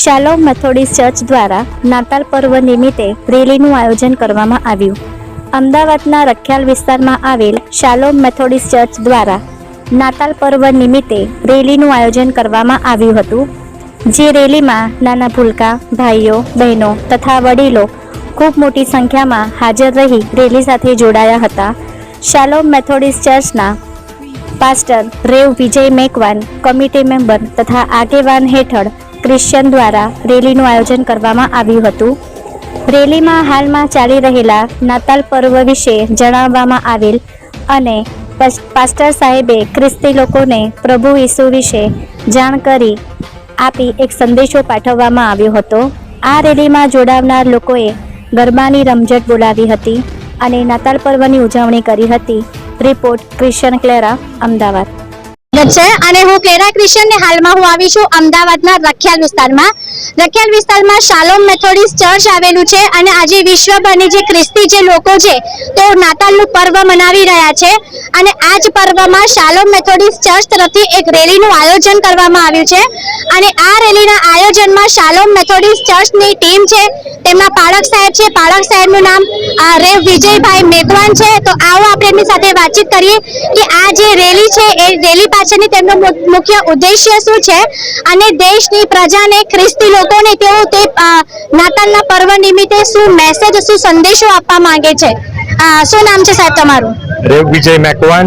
શાલોમ Methodist church દ્વારા નાતાલ પર્વ નિમિત્તે રેલીનું આયોજન કરવામાં આવ્યું. અમદાવાદના રખિયાલ વિસ્તારમાં આવેલ શાલોમ મેથોડિસ્ટ ચર્ચ દ્વારા નાતાલ પર્વ નિમિત્તે રેલીનું આયોજન કરવામાં આવ્યું હતું, જે રેલીમાં નાના ભૂલકા, ભાઈઓ, બહેનો તથા વડીલો ખૂબ મોટી સંખ્યામાં હાજર રહી રેલી સાથે જોડાયા હતા. Shalom Methodist ચર્ચના pastor rev Vijay Makwan, committee member તથા આગેવાન હેઠળ ક્રિશ્ચન દ્વારા રેલીનું આયોજન કરવામાં આવ્યું હતું. રેલીમાં હાલમાં ચાલી રહેલા નાતાલ પર્વ વિશે જણાવવામાં આવેલ અને પાસ્ટર સાહેબે ખ્રિસ્તી લોકોને પ્રભુ ઈસુ વિશે જાણ કરી આપી એક સંદેશો પાઠવવામાં આવ્યો હતો. આ રેલીમાં જોડાવનાર લોકોએ ગરબાની રમઝટ બોલાવી હતી અને નાતાલ પર્વની ઉજવણી કરી હતી. Report Christian Clara, Ahmedabad. છે અને છું અને આજે વિશ્વભરની જે ખ્રિસ્તી જે લોકો છે તેઓ નાતાલનું પર્વ મનાવી રહ્યા છે. અને આ જ પર્વમાં શાલોમ મેથોડિસ્ટ ચર્ચ તરફથી એક રેલીનું આયોજન કરવામાં આવ્યું છે. અને આ રેલીના આયોજનમાં શાલોમ મેથોડિસ્ટ ચર્ચની ટીમ છે. તેમના પાળક સાહેબ છે પાળક સાહેબનું નામ. રેવ વિજયભાઈ મેઘવાન છે. તો આવો આપણે એમની સાથે વાતચીત કરીએ કે આ જે રેલી છે એ રેલી પાછળની તેમનો મુખ્ય ઉદ્દેશ્ય શું છે? અને દેશની પ્રજાને ખ્રિસ્તી લોકોને તેઓ તે નાતાલના પર્વ નિમિત્તે શું મેસેજ શું સંદેશો આપવા માંગે છે? શું નામ છે સાહેબ તમારું? રેવ વિજય મેઘવાન.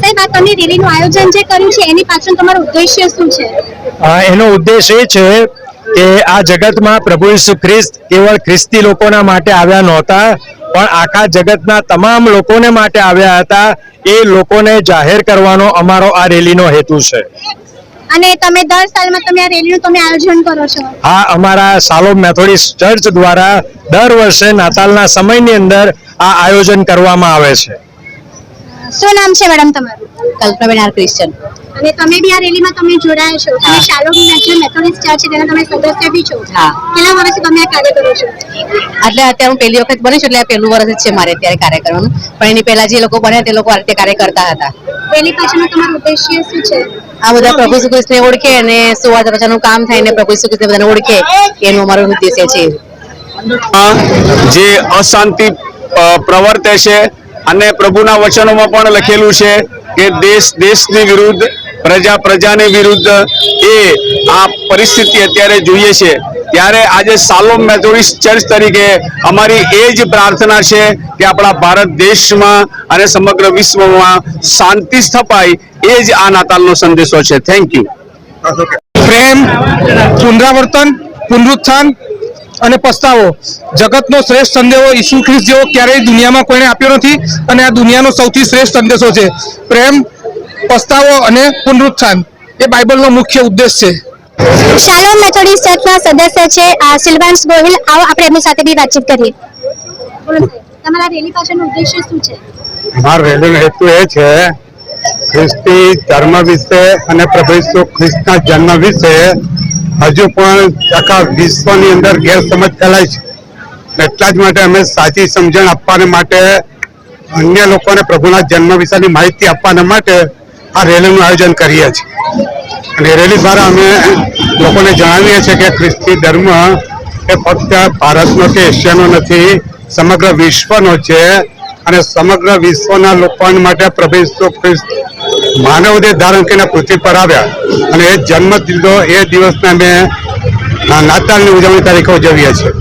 સાહેબ આ તમે રેલીનું આયોજન જે કર્યું છે એની પાછળ તમારો ઉદ્દેશ્ય શું છે? એનો ઉદ્દેશ એ છે કે આ જગતમાં પ્રભુ ઈસુ ખ્રિસ્ત કેવળ ખ્રિસ્તી લોકોના માટે આવ્યા નહોતા પણ આખા જગતના તમામ લોકોને માટે આવ્યા હતા. એ લોકોને જાહેર કરવાનો અમારો આ રેલીનો હેતુ છે. અને તમે દર સાલમાં તમે આ રેલીનું તમે આયોજન કરો છો? હા અમારા સાલોમ મેથોડિસ્ટ ચર્ચ દ્વારા દર વર્ષે નાતાલના સમયની અંદર આ આયોજન કરવામાં આવે છે. શું નામ છે મેડમ તમારું? Kalpanaben R Christian. અને તમે બી આ રેલીમાં તમે જોડાયા છો. તમે શાલોમ નેચરલ મેથોડિસ્ટ ચર્ચ છે તેના તમે સદસ્ય બી છો. હા. કેટલા વર્ષથી તમે આ કાર્ય કરો છો? એટલે અત્યારે હું પહેલી વખત બની છું એટલે આ પહેલું વર્ષ જ છે મારે અત્યારે કાર્ય કરવાનું પણ એની પહેલા જે લોકો બન્યા તે લોકો આ રીતે કાર્ય કરતા હતા. રેલી પાછળનો તમારો ઉદ્દેશ્ય શું છે? આ બધા પ્રભુ શ્રી કૃષ્ણને ઓળખે અને સુવાદ બચાનું કામ થાય ને પ્રભુ શ્રી કૃષ્ણ બધાને ઓળખે એનું અમારો ઉદ્દેશ્ય છે. જે અશાંતિ પ્રવર્તે છે અને પ્રભુના વચનોમાં પણ લખેલું છે કે દેશ દેશની વિરુદ્ધ પ્રજા પ્રજાની વિરુદ્ધ એ આ પરિસ્થિતિ અત્યારે જોઈએ છે. ત્યારે આજે સાલોમ મેથોડિસ્ટ ચર્ચ તરીકે અમારી એ જ પ્રાર્થના છે કે આપણા ભારત દેશમાં અને સમગ્ર વિશ્વમાં શાંતિ સ્થપાય એ જ આ નાતાલનો સંદેશો છે. થેન્ક યુ પ્રેમ, પુનરાવર્તન, પુનરુત્થાન અને પસ્તાવો. જગતનો શ્રેષ્ઠ સંદેશો ઈસુ ખ્રિસ્ત જેવો ક્યારેય દુનિયામાં કોઈને આપ્યો નથી અને આ દુનિયાનો સૌથી શ્રેષ્ઠ સંદેશો છે. પ્રેમ પસ્તાવો અને પુનરુત્થાન એ બાઇબલનો મુખ્ય ઉદ્દેશ છે. શાલોમ મેથોડિસ્ટ ચર્ચના સદસ્ય છે આ સિલ્વાન્સ ગોહિલ. આવો આપણે એમની સાથે બી વાતચીત કરીએ. તમારા રેલી પાછળનો ઉદ્દેશ્ય શું છે? મારો રેલીનો હેતુ એ છે ખ્રિસ્તી ધર્મ વિશે અને પ્રભુ ઈસુ ખ્રિસ્તના જન્મ વિશે હજુ પણ આખા વિશ્વની અંદર ગેરસમજ ફેલાય છે. એટલા જ માટે અમે સાચી સમજણ આપવાને માટે અન્ય લોકોને પ્રભુના જન્મ વિશેની માહિતી આપવાના માટે આ રેલીનું આયોજન કરીએ છીએ. અને રેલી દ્વારા અમે લોકોને જણાવીએ છીએ કે ખ્રિસ્તી ધર્મ એ ફક્ત ભારતનો કે એશિયાનો નથી, સમગ્ર વિશ્વનો છે અને સમગ્ર વિશ્વના લોકો માટે પ્રભુ ખ્રિસ્ત માનવ દેહ ધારણ કરીને પૃથ્વી પર આવ્યા. અને એ જન્મ દીધો એ દિવસને અમે નાતાલની ઉજવણી તરીકે ઉજવીએ છીએ.